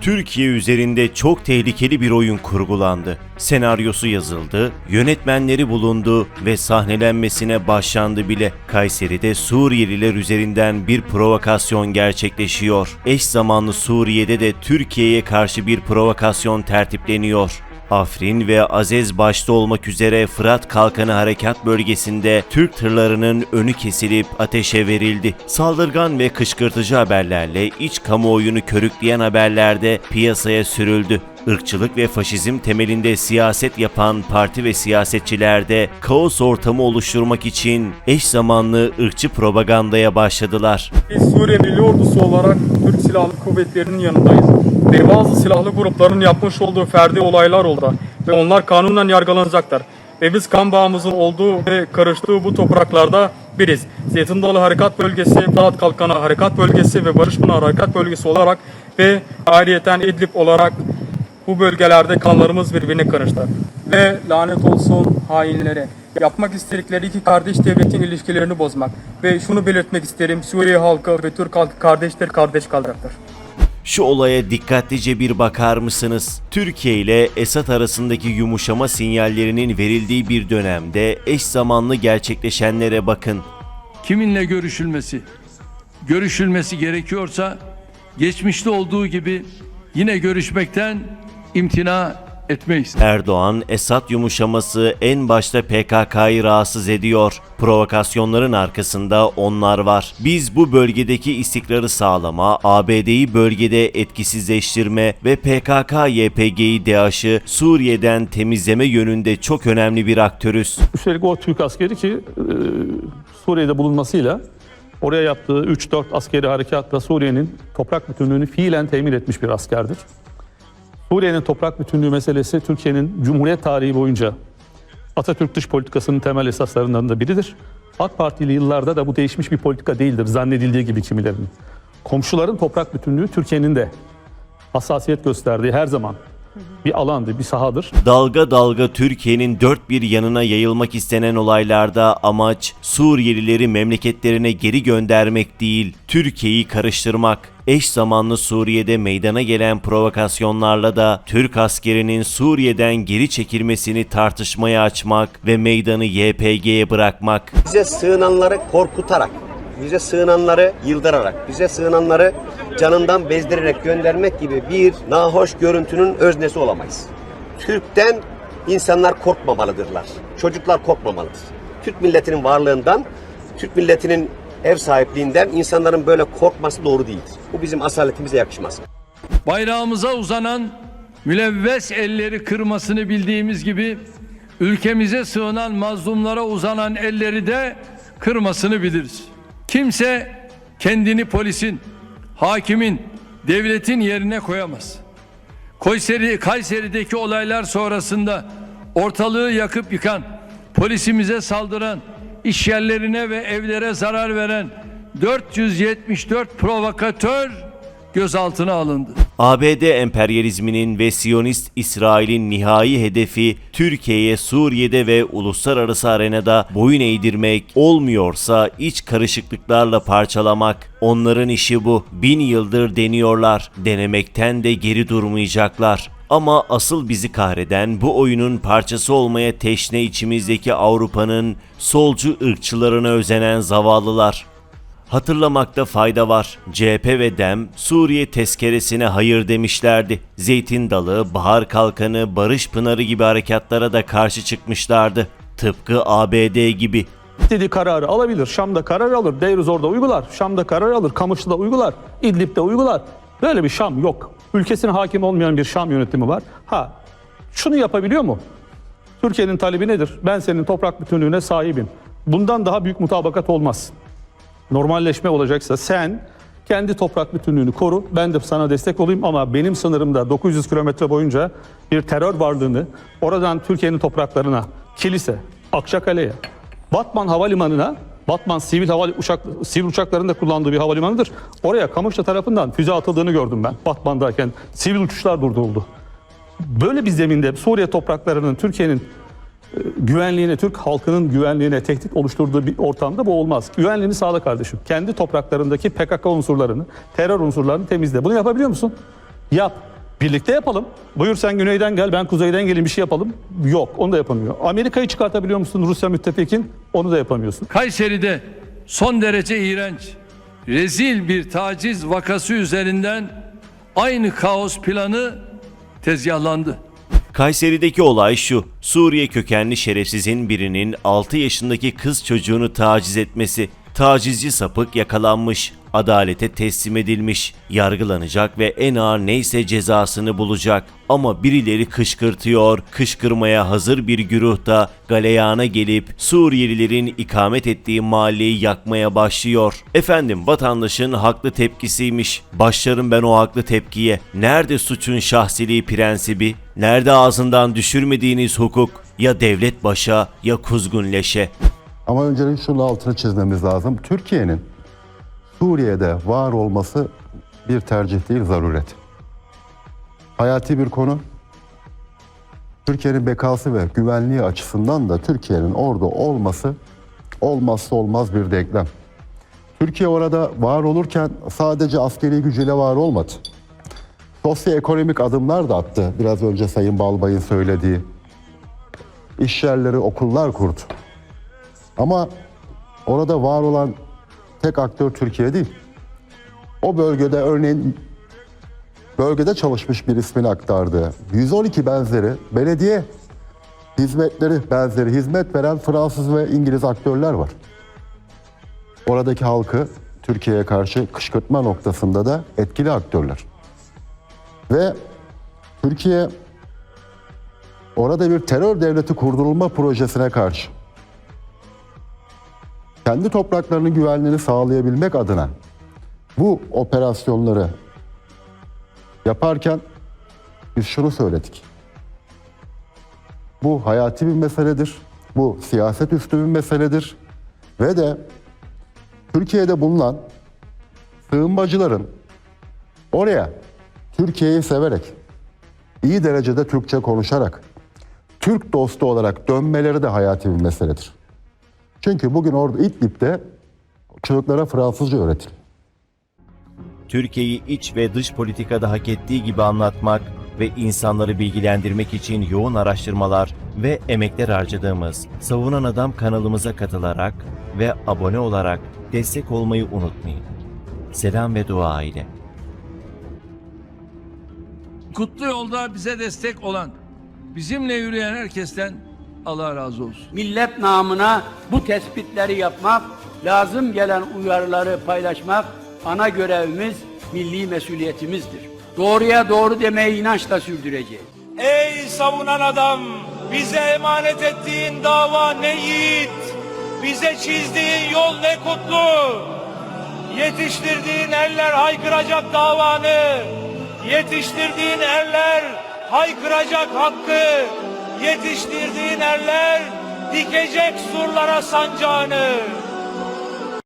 Türkiye üzerinde çok tehlikeli bir oyun kurgulandı. Senaryosu yazıldı, yönetmenleri bulundu ve sahnelenmesine başlandı bile. Kayseri'de Suriyeliler üzerinden bir provokasyon gerçekleşiyor. Eş zamanlı Suriye'de de Türkiye'ye karşı bir provokasyon tertipleniyor. Afrin ve Azez başta olmak üzere Fırat Kalkanı Harekat Bölgesi'nde Türk tırlarının önü kesilip ateşe verildi. Saldırgan ve kışkırtıcı haberlerle iç kamuoyunu körükleyen haberlerde piyasaya sürüldü. Irkçılık ve faşizm temelinde siyaset yapan parti ve siyasetçilerde kaos ortamı oluşturmak için eş zamanlı ırkçı propagandaya başladılar. Biz Suriye Milli Ordusu olarak Türk Silahlı Kuvvetleri'nin yanındayız. Ve bazı silahlı grupların yapmış olduğu ferdi olaylar oldu. Ve onlar kanunen yargılanacaklar. Ve biz kan bağımızın olduğu ve karıştığı bu topraklarda biriz. Zeytin Dalı Harekat Bölgesi, Fırat Kalkanı Harekat Bölgesi ve Barış Pınar Harekat Bölgesi olarak ve ayrıyeten İdlib olarak bu bölgelerde kanlarımız birbirine karıştı. Ve lanet olsun hainlere. Yapmak istedikleri iki kardeş devletin ilişkilerini bozmak. Ve şunu belirtmek isterim. Suriye halkı ve Türk halkı kardeştir, kardeş kalacaktır. Şu olaya dikkatlice bir bakar mısınız? Türkiye ile Esad arasındaki yumuşama sinyallerinin verildiği bir dönemde eş zamanlı gerçekleşenlere bakın. kiminle görüşülmesi, görüşülmesi gerekiyorsa geçmişte olduğu gibi yine görüşmekten imtina etmeyiz. Erdoğan, Esad yumuşaması en başta PKK'yı rahatsız ediyor. Provokasyonların arkasında onlar var. Biz bu bölgedeki istikrarı sağlama, ABD'yi bölgede etkisizleştirme ve PKK-YPG'yi DAEŞ'ı Suriye'den temizleme yönünde çok önemli bir aktörüz. Üstelik o Türk askeri ki e, Suriye'de bulunmasıyla oraya yaptığı 3-4 askeri harekatla Suriye'nin toprak bütünlüğünü fiilen temin etmiş bir askerdir. Suriye'nin toprak bütünlüğü meselesi Türkiye'nin Cumhuriyet tarihi boyunca Atatürk dış politikasının temel esaslarından da biridir. AK Partili yıllarda da bu değişmiş bir politika değildir zannedildiği gibi kimilerinin. Komşuların toprak bütünlüğü Türkiye'nin de hassasiyet gösterdiği her zaman bir alandır, bir sahadır. Dalga dalga Türkiye'nin dört bir yanına yayılmak istenen olaylarda amaç Suriyelileri memleketlerine geri göndermek değil, Türkiye'yi karıştırmak. Eş zamanlı Suriye'de meydana gelen provokasyonlarla da Türk askerinin Suriye'den geri çekilmesini tartışmaya açmak ve meydanı YPG'ye bırakmak. bize sığınanları korkutarak, bize sığınanları yıldırarak, bize sığınanları canından bezdirerek göndermek gibi bir nahoş görüntünün öznesi olamayız. Türk'ten insanlar korkmamalıdırlar. Çocuklar korkmamalıdır. Türk milletinin varlığından, Türk milletinin ev sahipliğinden insanların böyle korkması doğru değildir. Bu bizim asaletimize yakışmaz. Bayrağımıza uzanan mülevves elleri kırmasını bildiğimiz gibi ülkemize sığınan mazlumlara uzanan elleri de kırmasını biliriz. Kimse kendini polisin, hakimin, devletin yerine koyamaz. Kayseri, Kayseri'deki olaylar sonrasında ortalığı yakıp yıkan, polisimize saldıran, iş yerlerine ve evlere zarar veren 474 provokatör gözaltına alındı. ABD emperyalizminin ve Siyonist İsrail'in nihai hedefi Türkiye'ye Suriye'de ve uluslararası arenada boyun eğdirmek olmuyorsa iç karışıklıklarla parçalamak. Onların işi bu. Bin yıldır deniyorlar. Denemekten de geri durmayacaklar. Ama asıl bizi kahreden bu oyunun parçası olmaya teşne içimizdeki Avrupa'nın solcu ırkçılarına özenen zavallılar. Hatırlamakta fayda var. CHP ve DEM Suriye tezkeresine hayır demişlerdi. Zeytin Dalı, Bahar Kalkanı, Barış Pınarı gibi harekatlara da karşı çıkmışlardı. Tıpkı ABD gibi. İstediği kararı alabilir. Şam'da karar alır. Deiruzor'da uygular. Şam'da karar alır. Kamışlı'da uygular. İdlib'de uygular. Böyle bir Şam yok. Ülkesine hakim olmayan bir Şam yönetimi var. Ha şunu yapabiliyor mu? Türkiye'nin talebi nedir? Ben senin toprak bütünlüğüne sahibim. Bundan daha büyük mutabakat olmaz. Normalleşme olacaksa sen kendi toprak bütünlüğünü koru. Ben de sana destek olayım ama benim sınırımda 900 kilometre boyunca bir terör varlığını oradan Türkiye'nin topraklarına, Kilis'e, Akçakale'ye, Batman Havalimanı'na Batman sivil hava uçak sivil uçakların da kullandığı bir havalimanıdır. Oraya Kamışlı tarafından füze atıldığını gördüm ben. Batman'dayken sivil uçuşlar durduruldu. Böyle bir zeminde Suriye topraklarının Türkiye'nin güvenliğine, Türk halkının güvenliğine tehdit oluşturduğu bir ortamda bu olmaz. Güvenliğini sağla kardeşim. Kendi topraklarındaki PKK unsurlarını, terör unsurlarını temizle. Bunu yapabiliyor musun? Yap. Birlikte yapalım. Buyur sen güneyden gel ben kuzeyden geleyim bir şey yapalım. Yok onu da yapamıyor. Amerika'yı çıkartabiliyor musun Rusya müttefikin? Onu da yapamıyorsun. Kayseri'de son derece iğrenç, rezil bir taciz vakası üzerinden aynı kaos planı tezgahlandı. Kayseri'deki olay şu. Suriye kökenli şerefsizin birinin 6 yaşındaki kız çocuğunu taciz etmesi. Tacizci sapık yakalanmış, adalete teslim edilmiş, yargılanacak ve en ağır neyse cezasını bulacak. Ama birileri kışkırtıyor, kışkırmaya hazır bir güruh da galeyana gelip Suriyelilerin ikamet ettiği mahalleyi yakmaya başlıyor. Efendim vatandaşın haklı tepkisiymiş. Başlarım ben o haklı tepkiye. Nerede suçun şahsiliği prensibi? Nerede ağzından düşürmediğiniz hukuk? Ya devlet başa ya kuzgun leşe. Ama öncelikle şunun altını çizmemiz lazım. Türkiye'nin Suriye'de var olması bir tercih değil, zaruret. Hayati bir konu. Türkiye'nin bekası ve güvenliği açısından da Türkiye'nin orada olması olmazsa olmaz bir denklem. Türkiye orada var olurken sadece askeri gücüyle var olmadı. Sosyoekonomik adımlar da attı. Biraz önce Sayın Balbay'ın söylediği. İş yerleri, okullar kurdu. Ama orada var olan tek aktör Türkiye değil. O bölgede örneğin bölgede çalışmış bir ismini aktardı. 112 benzeri belediye hizmetleri benzeri hizmet veren Fransız ve İngiliz aktörler var. Oradaki halkı Türkiye'ye karşı kışkırtma noktasında da etkili aktörler. Ve Türkiye orada bir terör devleti kurdurulma projesine karşı kendi topraklarının güvenliğini sağlayabilmek adına bu operasyonları yaparken biz şunu söyledik. Bu hayati bir meseledir. Bu siyaset üstü bir meseledir. Ve de Türkiye'de bulunan sığınmacıların oraya Türkiye'yi severek, iyi derecede Türkçe konuşarak, Türk dostu olarak dönmeleri de hayati bir meseledir. Çünkü bugün orada İdlib'de çocuklara Fransızca öğretiliyor. Türkiye'yi iç ve dış politikada hak ettiği gibi anlatmak ve insanları bilgilendirmek için yoğun araştırmalar ve emekler harcadığımız Savunan Adam kanalımıza katılarak ve abone olarak destek olmayı unutmayın. Selam ve dua ile. Kutlu yolda bize destek olan, bizimle yürüyen herkesten Allah razı olsun. millet namına bu tespitleri yapmak, lazım gelen uyarıları paylaşmak ana görevimiz, milli mesuliyetimizdir. Doğruya doğru demeyi inançla sürdüreceğiz. Ey savunan adam, bize emanet ettiğin dava ne yiğit, bize çizdiğin yol ne kutlu. Yetiştirdiğin eller haykıracak davanı, yetiştirdiğin eller haykıracak hakkı, yetiştirdiğin eller dikecek surlara sancağını.